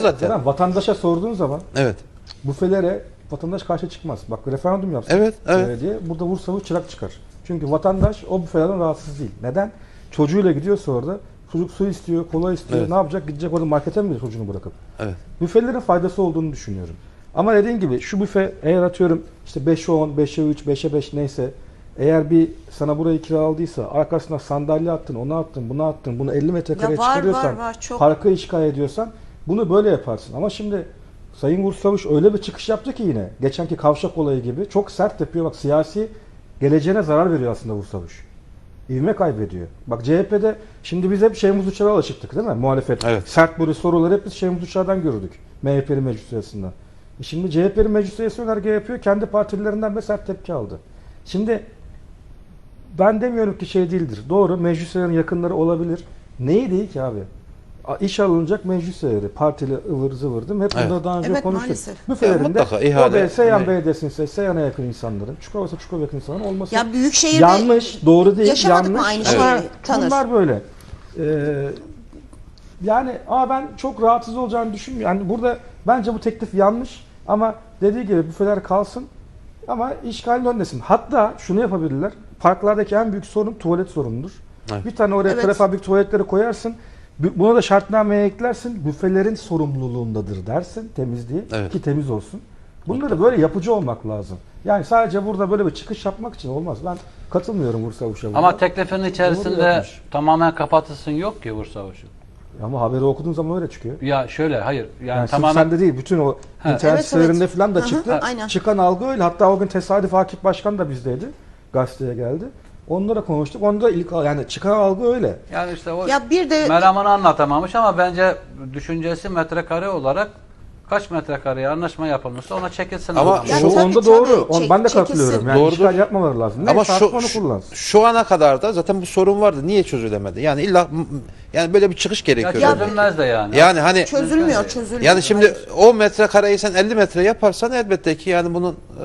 zaten. Zaten vatandaşa sorduğun zaman Evet. büfelere vatandaş karşı çıkmaz. Bak referandum yapsın. Evet, evet. belediye, burada vur savuş çırak çıkar. Çünkü vatandaş o büfelerden rahatsız değil. Neden? Çocuğuyla gidiyorsa orada çocuk su istiyor, kola istiyor. Evet. Ne yapacak? Gidecek orada markete mi çocuğunu bırakıp? Evet. Büfelerin faydası olduğunu düşünüyorum. Ama dediğin gibi şu büfe eğer atıyorum işte 5'e 10, 5'e 3, 5'e 5 neyse eğer bir sana burayı kiraladıysa arkasına sandalye attın, onu attın, bunu attın, bunu 50 metrekareye Ya var, çıkarıyorsan, var, var, çok. parka işgal ediyorsan bunu böyle yaparsın. Ama şimdi Sayın Vursavuş öyle bir çıkış yaptı ki yine geçenki kavşak olayı gibi çok sert yapıyor. Bak siyasi geleceğine zarar veriyor aslında Vursavuş. İvme kaybediyor. Bak CHP'de şimdi biz hep Şeyhmuz Uçar'a alışıktık değil mi? Muhalefet. Evet. Sert böyle soruları hep biz Şeyhmuz Uçar'dan görürdük. MHP'li meclis üyesinden. E şimdi CHP'li meclis üyesi önerge yapıyor. Kendi partilerinden de sert tepki aldı. Şimdi ben demiyorum ki şey değildir. Doğru meclis üyelerinin yakınları olabilir. Neyi değil ki abi? İş alınacak meclis üyeleri. Partili ıvır zıvır değil mi? Hep Evet. bunları daha önce Evet, konuştuk. maalesef. Ya Büfelerinde o be, Seyhan Evet. Belediyesi'nse Seyhan'a yakın insanların, Çukurova'sa Çukurova yakın insanların olması Ya büyükşehirde yanlış, doğru değil, yaşamadık yanlış. mı aynı şeyi? Tanır. Bunlar böyle. Ee, yani ama ben çok rahatsız olacağını düşünmüyorum. Yani burada bence bu teklif yanlış ama dediği gibi büfeler kalsın ama işgalin önlesin. Hatta şunu yapabilirler. Parklardaki en büyük sorun tuvalet sorunudur. Evet. Bir tane oraya Evet. prefabrik tuvaletleri koyarsın. Bu- Buna da şartnameye eklersin. Büfelerin sorumluluğundadır dersin temizliği Evet. ki temiz olsun. Bunları böyle yapıcı olmak lazım. Yani sadece burada böyle bir çıkış yapmak için olmaz. Ben katılmıyorum Bursa Uşak'a. Ama teklifin içerisinde tamamen kapatılsın yok ki Bursa Uşu. Ama haberi okuduğun zaman öyle çıkıyor. Ya şöyle hayır yani, Yani, tamamen sende değil bütün o Ha. internet Evet, sitelerinde evet. falan da hı, çıktı. aynen. Çıkan algı öyle. Hatta o gün tesadüf Akif Başkan da bizdeydi. Gazeteye geldi. Onlara konuştuk. Onda ilk yani çıkan algı öyle. yani işte o ya bir de meramını anlatamamış ama bence düşüncesi metrekare olarak kaç metrekareye anlaşma yapılmışsa ona çekilsin. Ama adam. Ya Şu tabii, onda tabii. doğru. On- Çek- ben de çekilsin. katılıyorum. Yani Doğrudur. işgal yapmamaları lazım. Ama Neyse şu, artık onu şu, kullansın. şu ana kadar da zaten bu sorun vardı. Niye çözülemedi? Yani illa yani böyle bir çıkış ya gerekiyor. Ya- çözülmez de yani. yani hani çözülmüyor, çözülmüyor. yani şimdi Hayır. o metrekareyi sen 50 metre yaparsan elbette ki yani bunun e,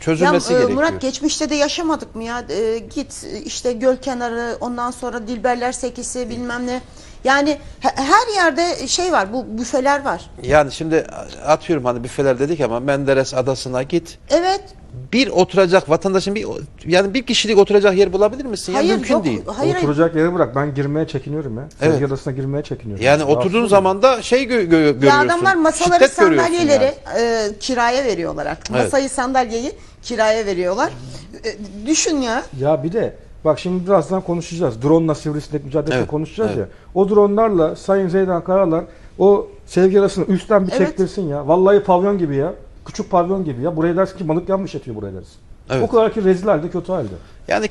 çözülmesi ya, e, gerekiyor. Murat geçmişte de yaşamadık mı ya? E, git işte göl kenarı, ondan sonra Dilberler Sekisi bilmem ne. Yani he- her yerde şey var, bu büfeler var. Yani şimdi atıyorum hani büfeler dedik ama Menderes adasına git. Evet. Bir oturacak vatandaşın bir yani bir kişilik oturacak yer bulabilir misin? Yani hayır mümkün yok. değil. Hayır, hayır. Oturacak yeri bırak. Ben girmeye çekiniyorum ya. Evet. Sevgi adasına girmeye çekiniyorum. Yani Rahatsız oturduğun zaman da şey gö- gö- görüyorsun. Ya adamlar masaları, şiddet sandalyeleri yani. e, kiraya veriyorlar artık. Evet. Masayı, sandalyeyi kiraya veriyorlar. E, düşün ya. Ya bir de bak şimdi birazdan konuşacağız. Drone'la sivrisinek mücadelesi Evet, konuşacağız evet. ya. O drone'larla Sayın Zeydan Karalar o sevgi arasını üstten bir Evet. çektirsin ya. Vallahi pavyon gibi ya. Küçük pavyon gibi ya. Buraya dersin ki balık yanmış yatıyor buraya dersin. Evet. O kadar ki rezil halde kötü halde. Yani